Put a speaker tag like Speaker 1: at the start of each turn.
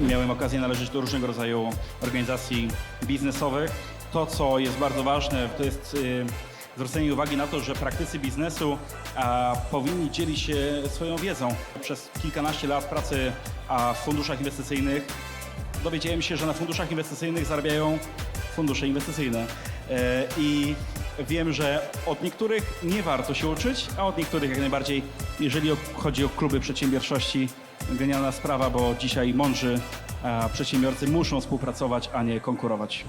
Speaker 1: miałem okazję należeć do różnego rodzaju organizacji biznesowych. To, co jest bardzo ważne, to jest y, zwrócenie uwagi na to, że praktycy biznesu powinni dzielić się swoją wiedzą. Przez kilkanaście lat pracy a, w funduszach inwestycyjnych dowiedziałem się, że na funduszach inwestycyjnych zarabiają fundusze inwestycyjne. E, I wiem, że od niektórych nie warto się uczyć, a od niektórych jak najbardziej, jeżeli chodzi o kluby przedsiębiorczości, genialna sprawa, bo dzisiaj mądrzy e, przedsiębiorcy muszą współpracować, a nie konkurować.